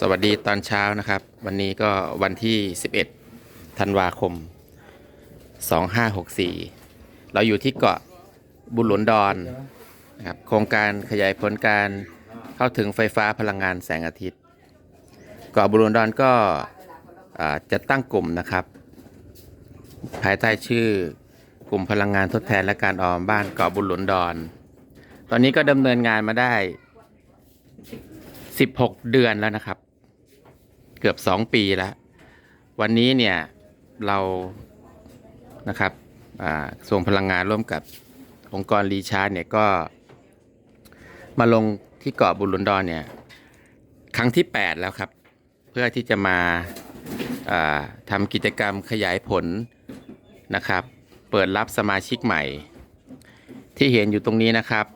สวัสดีตอนเช้านะครับ วันนี้ก็วันที่ 11 ธันวาคม 2564 เราอยู่ที่เกาะบุหลนดอนนะครับโครงการขยายผลการเข้าถึงไฟฟ้าพลังงานแสงอาทิตย์ เกาะบุหลนดอนก็จะตั้งกลุ่มนะครับ ภายใต้ชื่อกลุ่มพลังงานทดแทนและการออมบ้านเกาะบุหลนดอน ตอนนี้ก็ดำเนินงานมาได้ 16 เดือนแล้วนะครับ กือบ2ปีแล้ว วันนี้เนี่ยเรานะครับอ่วงพลังงานร่วมกับองค์กรรีชาร์จเนี่ยก็มาลงที่เกาะบุญหลนดอนเนี่ยครั้งที่ 8 แล้วครับ เพื่อที่จะมาาทำกิจกรรมขยายผลนะครับ เปิดรับสมาชิกใหม่ ที่เห็นอยู่ตรงนี้นะครับ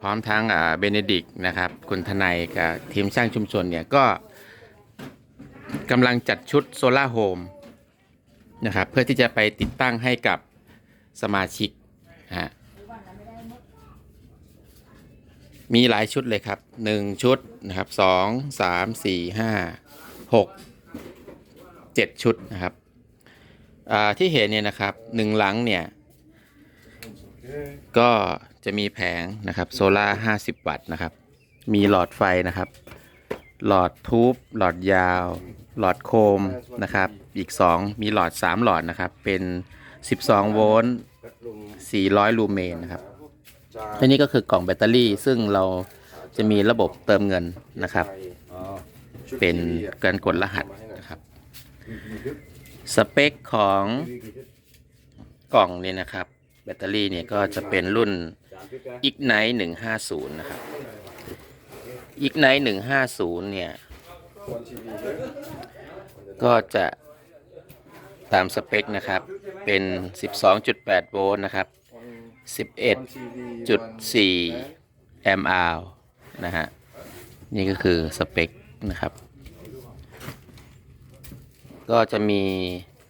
พร้อมทั้งเบเนดิกนะครับ คุณทนายกับทีมช่างชุมชนเนี่ยก็ กำลังจัดชุดโซล่าโฮมนะครับ เพื่อที่จะไปติดตั้งให้กับสมาชิกฮะมีหลายชุดเลยครับหนึ่งชุดนะครับสองสามสี่ห้าหกเจ็ดชุดนะครับอ่าที่เห็นเนี่ยนะครับหนึ่งหลังเนี่ย ก็จะมีแผงนะครับโซล่า50 วัตต์นะครับ มีหลอดไฟนะครับ หลอดทูบหลอดยาว หลอดโคมนะครับ อีก 2 มีหลอด 3 หลอดนะครับ เป็น 12 โวลต์ 400 ลูเมนนะครับอันนี้ก็คือกล่องแบตเตอรี่ ซึ่งเราจะมีระบบเติมเงินนะครับ เป็นการกดรหัสนะครับ สเปคของกล่องเนี่ยนะครับ แบตเตอรี่เนี่ยก็จะเป็นรุ่น Ignite 150 นะครับ Ignite 150 เนี่ย ก็จะตามสเปคนะครับ เป็น 12.8 โวลต์นะครับ 11.4 แอมป์อาวนะฮะ นี่ก็คือสเปคนะครับ ก็จะมี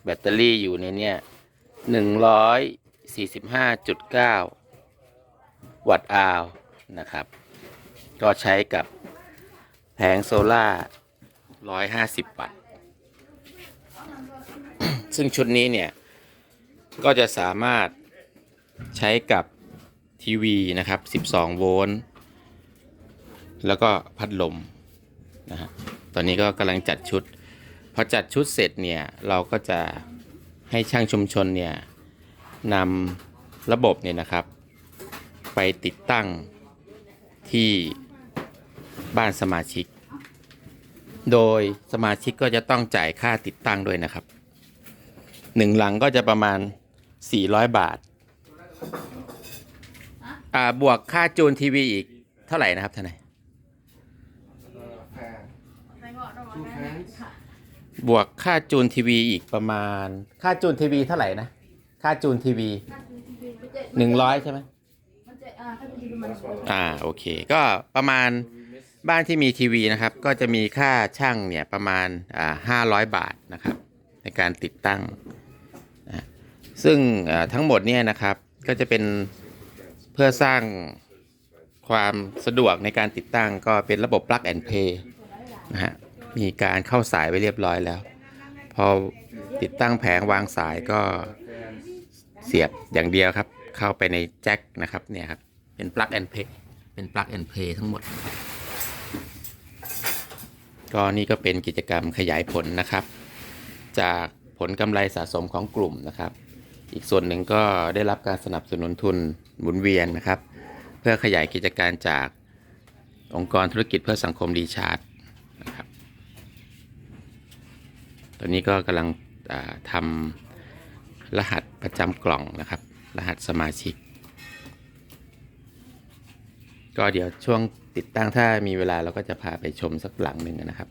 แบตเตอรี่อยู่ในเนี่ยหนึ่งร้อยสี่สิบห้าจุดเก้าวัตต์อาวนะครับ ก็ใช้กับแผงโซล่า ร้อยห้าสิบวัตต์ซึ่งชุดนี้เนี่ย ก็จะสามารถใช้กับทีวีนะครับ12โวลต์แล้วก็พัดลมนะฮะตอนนี้ก็กำลังจัดชุด พอจัดชุดเสร็จเนี่ยเราก็จะให้ช่างชุมชนเนี่ยนำระบบเนี่ยนะครับ ไปติดตั้งที่บ้านสมาชิก โดยสมาชิกก็จะต้องจ่ายค่าติดตั้งด้วยนะครับหนึ่งหลังก็จะประมาณ 400 บาท อ่าบวกค่าจูนทีวีอีกเท่าไหร่นะครับท่านนายบวกค่าจูนทีวีอีกประมาณ ค่าจูนทีวีเท่าไหร่นะ ค่าจูนทีวีหนึ่งร้อยใช่ไหมมันจะอ่าถ้าเป็นทีวีมันอ่าโอเค ก็ประมาณ บ้านที่มีทีวีนะครับ ก็จะมีค่าช่างเนี่ยประมาณอ่าห้าร้อยบาทนะครับ ในการติดตั้งนะซึ่งทั้งหมดเนี่ยนะครับก็จะเป็นเพื่อสร้างความสะดวกในการติดตั้งก็เป็นระบบ plug and play นะฮะมีการเข้าสายไว้เรียบร้อยแล้ว พอติดตั้งแผงวางสายก็เสียบอย่างเดียวครับ เข้าไปในแจ็คนะครับเนี่ยครับ เป็น plug and play เป็น plug and play ทั้งหมด ก็นี่ก็เป็นกิจกรรมขยายผลนะครับ จากผลกำไรสะสมของกลุ่มนะครับ อีกส่วนหนึ่งก็ได้รับการสนับสนุนทุนหมุนเวียนนะครับ เพื่อขยายกิจการจากองค์กรธุรกิจเพื่อสังคมรีชาร์ดนะครับตอนนี้ก็กำลังทำรหัสประจำกล่องนะครับ รหัสสมาชิก ก็เดี๋ยวช่วง ติดตั้งถ้ามีเวลาเราก็จะพาไปชมสักหลังหนึ่งนะครับ